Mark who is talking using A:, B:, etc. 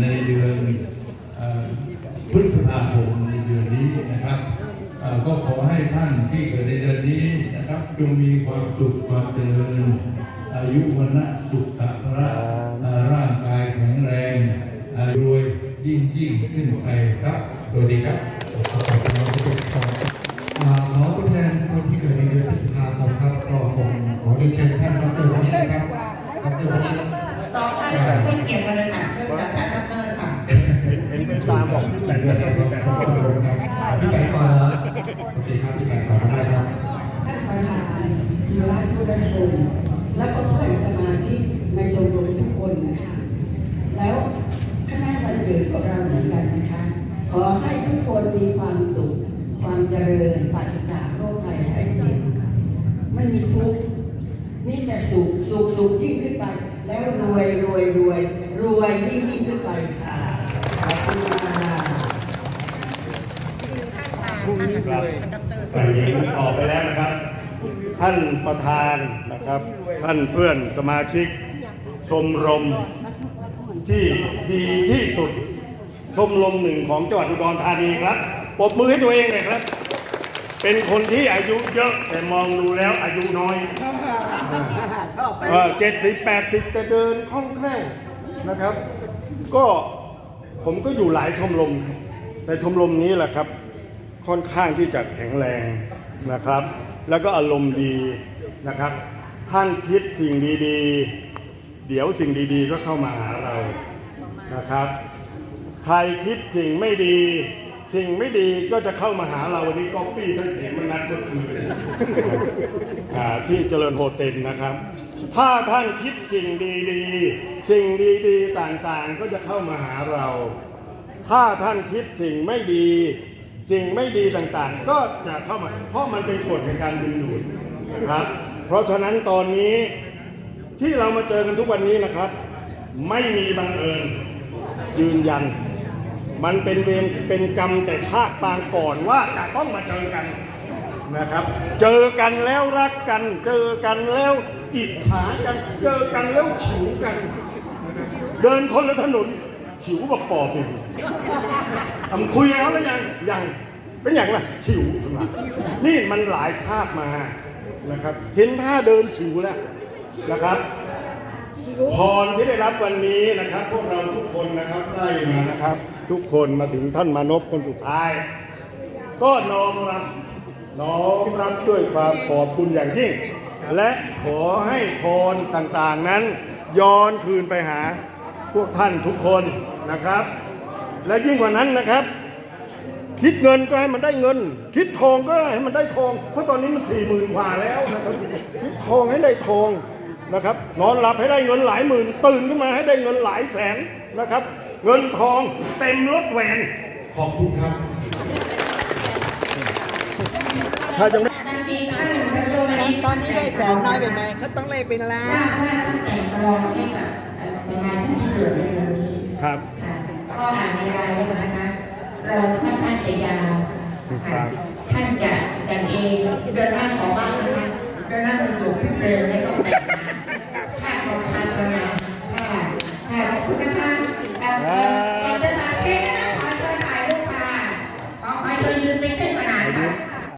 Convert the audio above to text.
A: ในเดือนพฤษภาคมในเดือนนี้นะครับก็ขอให้ท่านที่เกิดในเดือนนี้นะครับจงมีความสุขความเจริญ อายุวันะสุขภระร่างกายแข็งแรงรวยยิ่งยิ่งขึ้นไปครับสวัสดีครับ
B: มา
C: เลยค่ะเริ่มจากท่านดรค่ะ
D: เห็นเป็นตาบอก
B: แต่เดือนแรกครับขอบคุณครับพี่ไก่ก่อนแล้วโอเคครับพี่ไก่ก่อนได้ครับ
E: ท่านประธานธีระผู้ได้ชม และก็เพื่อนสมาชิกในชมรมทุกคนนะคะ แล้วคณะวันเกิดของเราเหมือนกันนะคะ ขอให้ทุกคนมีความสุข ความเจริญปราศจากโรคภัยไข้เจ็บไม่มีทุกข์มีแต่สุขสุขสุขยิ่งขึ้นไป แล้วรวยรวยรวย รวยยิ่งยิ่งขึ้นไปค่ะขอบคุณค่ะ
D: ฝ่ายหญิงออกไปแล้วนะครับ ท่านประธานนะครับ ท่านเพื่อนสมาชิก ชมรมที่ดีที่สุด ชมรมหนึ่งของจังหวัดอุดรธานีครับปรบมือให้ตัวเองเลยครับ เป็นคนที่อายุเยอะแต่มองดูแล้วอายุน้อยเจ็ดสิบแปดสิบแต่เดินคล่องแคล่ว นะครับ ก็ผมก็อยู่หลายชมรมแต่ชมรมนี้แหละครับ ค่อนข้างที่จะแข็งแรงนะครับ แล้วก็อารมณ์ดีนะครับ ท่านคิดสิ่งดีๆ เดี๋ยวสิ่งดีๆ ก็เข้ามาหาเรานะครับ ใครคิดสิ่งไม่ดี สิ่งไม่ดีก็จะเข้ามาหาเราวันนี้ก๊อปปี้ทั้งเขมมันนัดเมื่อคืนอ่าที่เจริญโฮเทลนะครับ ถ้าท่านคิดสิ่งดีๆ สิ่งดีๆต่างๆ ก็จะเข้ามาหาเรา ถ้าท่านคิดสิ่งไม่ดี สิ่งไม่ดีต่างๆ ก็จะเข้ามา เพราะมันเป็นกฎในการดึงดูดนะครับ เพราะฉะนั้นตอนนี้ที่เรามาเจอกันทุกวันนี้นะครับ ไม่มีบังเอิญยืนยัน มันเป็นเวรเป็นกรรมแต่ชาติปางก่อนว่าจะต้องมาเจอกัน นะครับ เจอกันแล้วรักกัน เจอกันแล้วอิจฉากัน เจอกันแล้วฉิวกัน เดินคนละถนนฉิวบอกปอบอีกทำคุยกับเขาแล้วยังยังเป็นอย่างไรฉิวนี่มันหลายชาติมานะครับ เห็นท่าเดินฉิวแล้วนะครับพรที่ได้รับวันนี้นะครับ พวกเราทุกคนนะครับได้มานะครับ ทุกคนมาถึงท่านมานพคนสุดท้าย ก็น้อมรับ น้อมรับด้วยความขอบคุณอย่างยิ่ง และขอให้พรต่างๆนั้น ย้อนคืนไปหาพวกท่านทุกคนนะครับ และยิ่งกว่านั้นนะครับ คิดเงินก็ให้มันได้เงิน คิดทองก็ให้มันได้ทอง เพราะตอนนี้มันสี่หมื่นกว่าแล้วนะครับคิดทองให้ได้ทองนะครับ นอนหลับให้ได้เงินหลายหมื่น ตื่นขึ้นมาให้ได้เงินหลายแสนนะครับ เงินทองเต็มรถแหวน
B: ขอบคุณครับ
D: ถ้ายังไม่
F: ตอนนี้ได้แต่นายเป็ไหมเขาต้องเลยเป็นล้า
C: นที่เกิดในวันนี้
D: ครับ
C: ข้อหาในรายเลยนะคะเราค่อนข้างจะยาวท่านจะกันเองเดินหน้าของบ้านนะคะเดินหน้าของหลวพี่เปรมไม่ต้องแต่งค่าของทางประมาณค่าค่าขอบคุณนะคะ